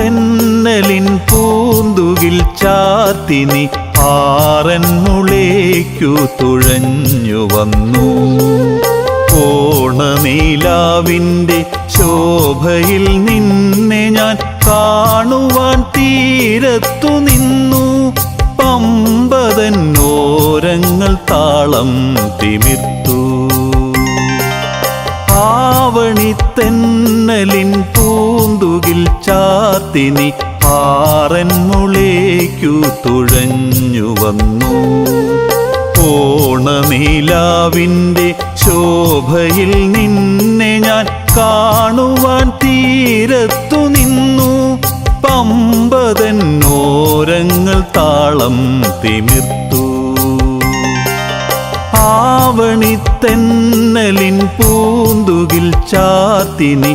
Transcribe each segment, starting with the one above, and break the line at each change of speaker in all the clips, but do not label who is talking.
ആവണിത്തെന്നലിൻ പൂന്തുകിൽ ചാത്തിനി ആറൻ മുളേക്കു തുഴഞ്ഞു വന്നു. ഓണനീലാവിന്റെ ശോഭയിൽ നിന്നെ ഞാൻ കാണുവാൻ തീരത്തു നിന്നു. പമ്പതൻ ഓരങ്ങൾ താളം തിമിർത്തു. ആവണിത്തെന്നലിൻ പൂന്തുകിൽ ചാത്തിനി ആറൻ മുളേക്കു തുഴഞ്ഞു വന്നു. ഓണനീലാവിന്റെ ശോഭയിൽ നിന്നെ ഞാൻ കാണുവാൻ തീരത്തു നിന്നു. പമ്പതന്നോരങ്ങൾ താളം തിമിർത്തു. ആവണിത്തെന്നലിൻ പൂന്തുകിൽ ചാത്തിനി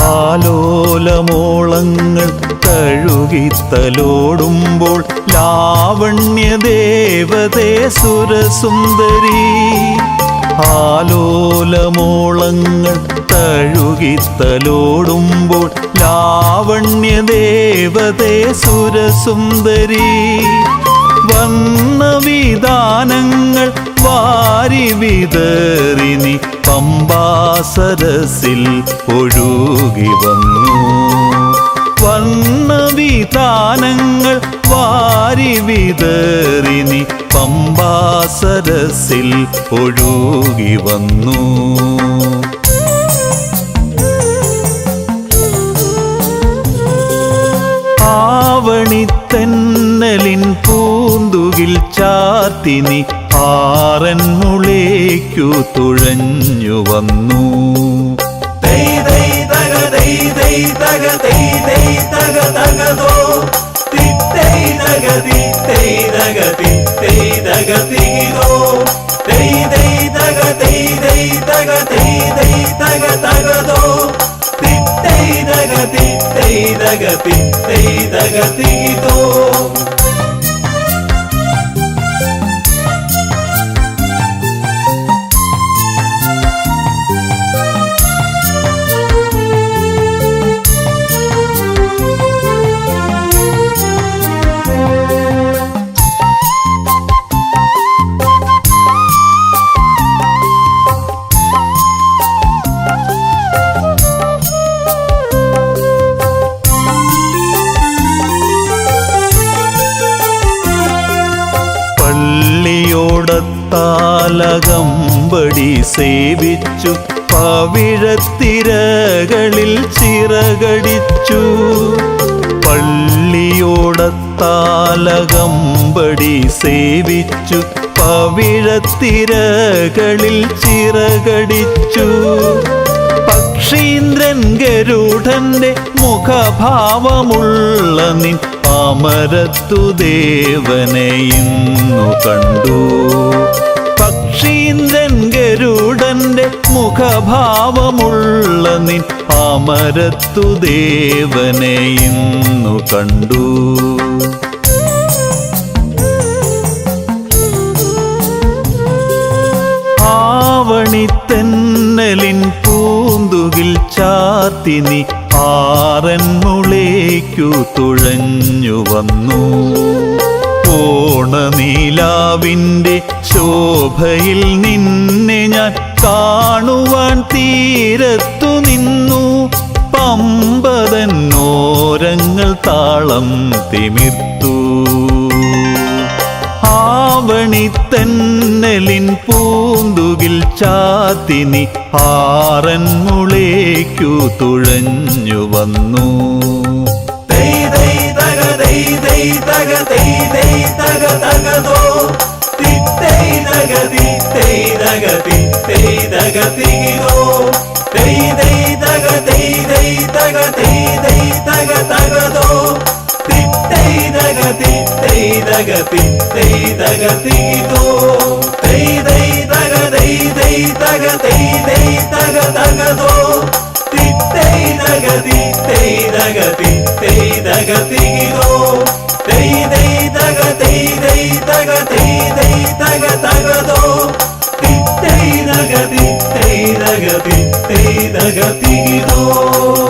ആലോലമോളങ്ങൾ കഴുകിത്തലോടുമ്പോൾ ലാവണ്യദേവതേ സുരസുന്ദരി. ആലോലമോളങ്ങൾ കഴുകിത്തലോടുമ്പോൾ ലാവണ്യദേവതേ സുരസുന്ദരി. വന്ന വിധാനങ്ങൾ വാരി വിതറിനി പമ്പാസരസിൽ ഒഴുകി വന്നു. വന്നവിധാനങ്ങൾ വാരി വിതറിനി പമ്പാസരസിൽ ഒഴുകി വന്നു. ആവണിത്തെന്നലിൻ പൂന്തുകിൽ ചാത്തിനി ആറൻ മുളേക്കു തുഴഞ്ഞു വന്നു.
തകതോ തികിതോ
പള്ളിയോടത്താലകമ്പടി സേവിച്ചു. പവിഴത്തിരകളിൽ ചിറകടിച്ചു. പള്ളിയോടത്താലകമ്പടി സേവിച്ചു. പവിഴത്തിരകളിൽ ചിറകടിച്ചു. പക്ഷീന്ദ്രൻ ഗരുഡന്റെ മുഖഭാവമുള്ള നിൻ അമരത്തു ദേവനെ ഇന്നു കണ്ടു. പക്ഷീന്ദ്രൻ ഗരുഡന്റെ മുഖഭാവമുള്ള നിൻ താമരത്തു ദേവനെ ഇന്നു കണ്ടു. ആവണിത്തെന്നലിൻ പൂന്തുകിൽ ചാത്തിനി ആറൻ മുളേക്കു തുഴഞ്ഞു വന്നു ഓണനീലാവിന്റെ ശോഭയിൽ നിന്നെ ഞാൻ കാണുവാൻ തീരത്തു നിന്നു. പമ്പതന്നോരങ്ങൾ താളം തിമിർത്തു. ആവണിത്തന്നലിൻ പൂന്തുകിൽ ചാത്തിനി ആറൻ മുളേക്കു തുഴഞ്ഞു വന്നു
തൈ തൈ തൈ തൈ തിത്തൈ തക തിത്തൈ തക തിത്തൈ തക തികിതോ തൈ തൈ തക തൈ തൈ തക തൈ തൈ തക തകതോ തക Negativo.